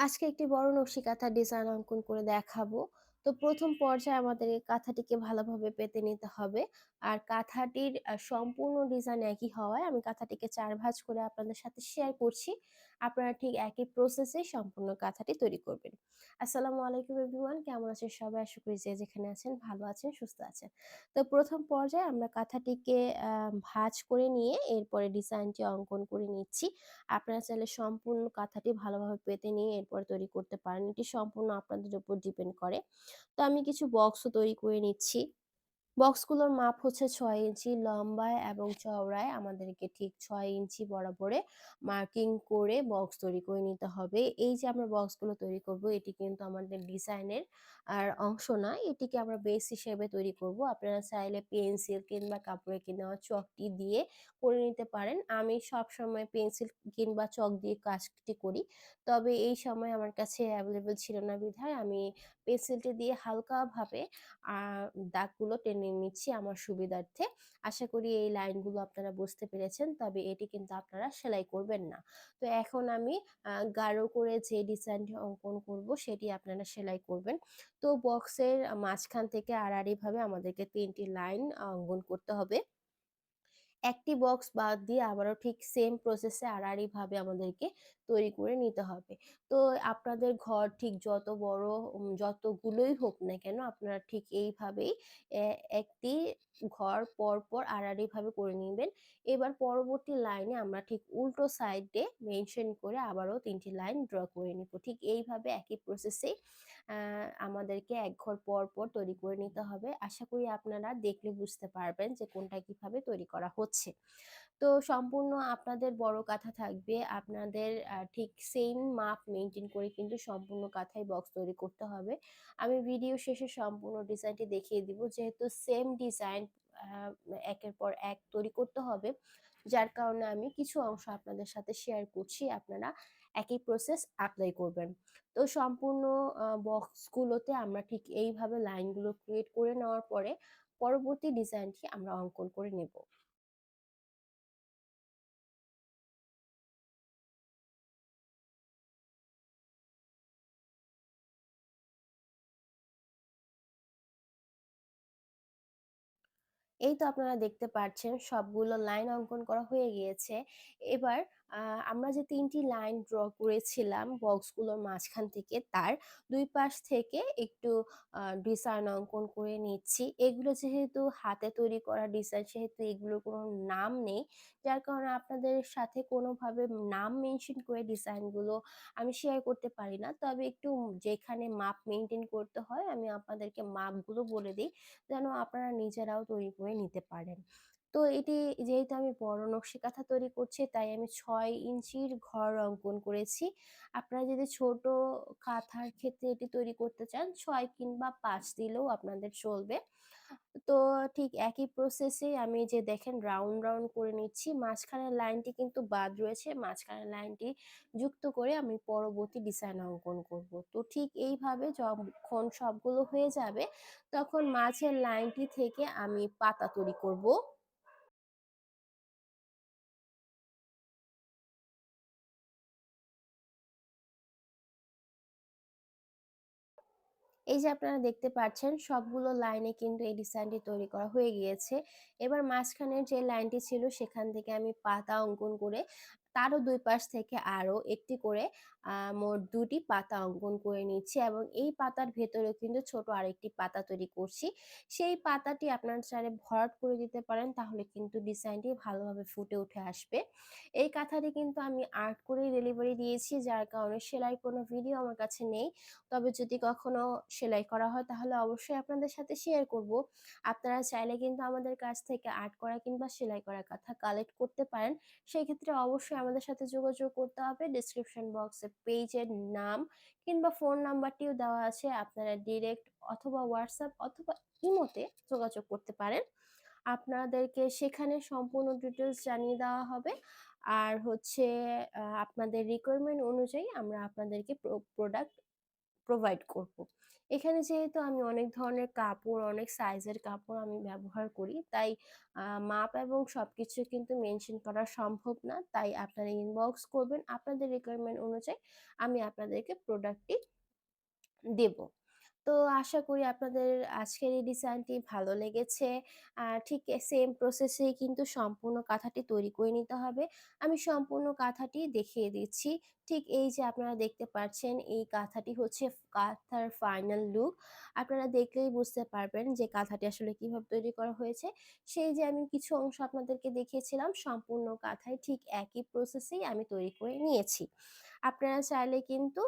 আজকে একটি বড় নকশি কাঁথা ডিজাইন অঙ্কন করে দেখাবো। তো প্রথম পর্যায়ে আমাদের এই কাঁথাটিকে ভালোভাবে পেতে নিতে হবে। আর কাঁথাটির সম্পূর্ণ ডিজাইন একই হওয়ায় আমি কাঁথাটিকে চার ভাঁজ করে আপনাদের সাথে শেয়ার করছি। আপনারা ঠিক একই প্রসেসে সম্পূর্ণ কাঁথাটি তৈরি করবেন। আসসালামু আলাইকুম এভরিওয়ান কেমন আছেন সবাই? আশা করি যে যেখানে আছেন ভালো আছেন, সুস্থ আছেন। তো প্রথম পর্যায়ে আমরা কাঁথাটিকে ভাঁজ করে নিয়ে এরপরে ডিজাইনটি অঙ্কন করে নিচ্ছি। আপনারা চাইলে সম্পূর্ণ কাঁথাটি ভালোভাবে পেতে নিয়ে এরপর তৈরি করতে পারেন। এটি সম্পূর্ণ আপনাদের উপর ডিপেন্ড করে। তো আমি কিছু বক্সও তৈরি করে নিচ্ছি। বক্সগুলোর মাপ হচ্ছে ৬ ইঞ্চি লম্বায় এবং চওড়ায় আমাদেরকে ঠিক ছয় ইঞ্চি বরাবরে মার্কিং করে বক্স তৈরি করে নিতে হবে। এই যে আমরা বক্সগুলো তৈরি করব, এটি কিন্তু আমাদের ডিজাইনের আর অংশ না। এটিকে আমরা বেস হিসেবে তৈরি করব। আপনারা চাইলে পেন্সিল কিংবা কাপড়ে নেওয়া চকটি দিয়ে করে নিতে পারেন। আমি সবসময় পেন্সিল কিংবা চক দিয়ে কাজটি করি। তবে এই সময় আমার কাছে অ্যাভেলেবেল ছিল না বিধায় আমি পেন্সিলটি দিয়ে হালকাভাবে দাগগুলো টেনে নিচ্ছি আমার সুবিধার্থে। আশা করি এই লাইনগুলো আপনারা বুঝতে পেরেছেন। তবে এটি কিন্তু আপনারা সেলাই করবেন না। তো এখন আমি গাঢ় করে যে ডিজাইনটি অঙ্কন করব সেটি আপনারা সেলাই করবেন। তো বক্সের মাঝখান থেকে আড়াআড়িভাবে আমাদেরকে তিনটি লাইন অঙ্কন করতে হবে। একটি বক্স বাদ দিয়ে আবারও ঠিক সেম প্রসেসে আড়াআড়িভাবে আমাদেরকে তৈরি করে নিতে হবে। তো আপনাদের ঘর ঠিক যত বড় যতগুলোই হোক না কেন আপনারা ঠিক এইভাবেই একটি ঘর পরপর আড়াআড়িভাবে করে নেবেন এবার পরবর্তী লাইনে আমরা ঠিক উল্টো সাইডে মেনশন করে আবারও তিনটি লাইন ড্র করে নিব। ঠিক এইভাবে একই প্রসেসে আমাদেরকে এক ঘর পর, পর তৈরি করে নিতে হবে। আশা করি আপনারা দেখলে বুঝতে পারবেন যে কোনটা কীভাবে তৈরি করা হচ্ছে। তো সম্পূর্ণ আপনাদের বড় কাঁথা থাকবে। আপনাদের ঠিক সেম মাপ মেনটেন করে কিন্তু সম্পূর্ণ কাঁথায় বক্স তৈরি করতে হবে। আমি ভিডিও শেষে সম্পূর্ণ ডিজাইনটি দেখিয়ে দিব। যেহেতু সেম ডিজাইন একের পর এক তৈরি করতে হবে। যার কারণে আমি কিছু অংশ আপনাদের সাথে শেয়ার করছি। আপনারা একই প্রসেস এপ্লাই করবেন। তো সম্পূর্ণ বক্সগুলোতে আমরা ঠিক এইভাবে লাইনগুলো ক্রিয়েট করে নেওয়ার পরে পরবর্তী ডিজাইনটি আমরা অঙ্কন করে নেব। এই তো আপনারা দেখতে পাচ্ছেন সবগুলো লাইন অঙ্কন করা হয়ে গিয়েছে। এবার আমরা যে তিনটি লাইন ড্র করেছিলাম বক্সগুলোর মাঝখান থেকে, তার দুই পাশ থেকে একটু ডিজাইন অঙ্কন করে নিচ্ছি। এগুলো যেহেতু হাতে তৈরি করা ডিজাইন, সেহেতু এগুলোর কোনো নাম নেই। যার কারণে আপনাদের সাথে কোনোভাবে নাম মেনশন করে ডিজাইনগুলো আমি শেয়ার করতে পারি না। তবে একটু যেখানে মাপ মেনটেন করতে হয়, আমি আপনাদেরকে মাপগুলো বলে দিই, যেন আপনারা নিজেরাও তৈরি করে নিতে পারেন। তো এটি যেহেতু আমি বড় নকশি কাঁথা তৈরি করছি তাই আমি ছয় ইঞ্চির ঘর অঙ্কন করেছি। আপনারা যদি ছোট কাঁথার ক্ষেত্রে এটি তৈরি করতে চান ছয় কিংবা পাঁচ দিলেও আপনাদের চলবে। তো ঠিক একই প্রসেসে আমি যে দেখেন রাউন্ড, রাউন্ড করে নিচ্ছি। মাঝখানের লাইনটি কিন্তু বাদ রয়েছে। মাঝখানের লাইনটি যুক্ত করে আমি পরবর্তী ডিজাইন অঙ্কন করব। তো ঠিক এইভাবে যখন সবগুলো হয়ে যাবে তখন মাঝের লাইনটি থেকে আমি পাতা তৈরি করব। এই যে আপনারা দেখতে পাচ্ছেন সবগুলো লাইনে কিন্তু এই ডিজাইনটি তৈরি করা হয়ে গিয়েছে। এবার মাঝখানের যে লাইনটি ছিল, সেখান থেকে আমি পাতা অঙ্কন করে তারও দুই পাশ থেকে আরও একটি করে মোট দুটি পাতা অঙ্কন করে নিচ্ছি এবং এই পাতার ভেতরেও কিন্তু ছোট আরেকটি পাতা তৈরি করছি। সেই পাতাটি আপনার চাইলে ভরাট করে দিতে পারেন, তাহলে কিন্তু ডিজাইনটি ভালোভাবে ফুটে উঠে আসবে। এই কাঁথাটি কিন্তু আমি আর্ট করেই ডেলিভারি দিয়েছি, যার কারণে সেলাই কোনো ভিডিও আমার কাছে নেই। তবে যদি কখনো সেলাই করা হয়, তাহলে অবশ্যই আপনাদের সাথে শেয়ার করব। আপনারা চাইলে কিন্তু আমাদের কাছ থেকে আর্ট করা কিংবা সেলাই করা কাঁথা কালেক্ট করতে পারেন। সেই ক্ষেত্রে অবশ্যই আমাদের সাথে যোগাযোগ করতে হবে। ডিসক্রিপশন বক্সে পেজের নাম কিংবা ফোন নাম্বারটিও দেওয়া আছে। আপনারা ডিরেক্ট অথবা হোয়াটসঅ্যাপ অথবা ইমোতে যোগাযোগ করতে পারেন। আপনাদেরকে সেখানে সম্পূর্ণ ডিটেলস জানিয়ে দেওয়া হবে। আর হচ্ছে আপনাদের রিকোয়ারমেন্ট অনুযায়ী আমরা আপনাদেরকে প্রো প্রোডাক্ট প্রোভাইড করব। এখানে যেহেতু আমি অনেক ধরনের কাপড়, অনেক সাইজের কাপড় আমি ব্যবহার করি, তাই মাপ এবং সব কিছু কিন্তু মেনশন করা সম্ভব না। তাই আপনারা ইনবক্স করবেন। আপনাদের রিকোয়ারমেন্ট অনুযায়ী আমি আপনাদেরকে প্রোডাক্টটি দেব। তো আশা করি আপনাদের আজকের এই ডিজাইনটি ভালো লেগেছে। আর ঠিক সেম প্রসেসেই কিন্তু সম্পূর্ণ কাঁথাটি তৈরি করে নিতে হবে। আমি সম্পূর্ণ কাঁথাটি দেখিয়ে দিচ্ছি। ঠিক এই যে আপনারা দেখতে পাচ্ছেন, এই কাঁথাটি হচ্ছে কাঁথার ফাইনাল লুক। আপনারা দেখলেই বুঝতে পারবেন যে কাঁথাটি আসলে কীভাবে তৈরি করা হয়েছে। সেই যে আমি কিছু অংশ আপনাদেরকে দেখিয়েছিলাম, সম্পূর্ণ কাঁথায় ঠিক একই প্রসেসেই আমি তৈরি করে নিয়েছি। আপনারা চাইলে কিন্তু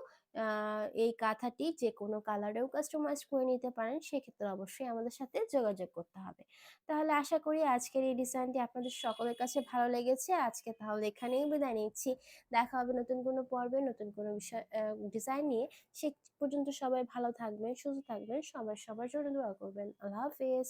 এই কাঁথাটি যে কোনো কালারেও কাস্টমাইজ করে নিতে পারেন। সেক্ষেত্রে অবশ্যই আমাদের সাথে যোগাযোগ করতে হবে। তাহলে আশা করি আজকের এই ডিজাইনটি আপনাদের সকলের কাছে ভালো লেগেছে। আজকে তাহলে এখানেই বিদায় নিচ্ছি। দেখা হবে নতুন কোনো পর্বে, নতুন কোনো বিষয় ডিজাইন নিয়ে। সে পর্যন্ত সবাই ভালো থাকবেন, সুস্থ থাকবেন। সবাই সবার জন্য দোয়া করবেন। আল্লাহ হাফেজ।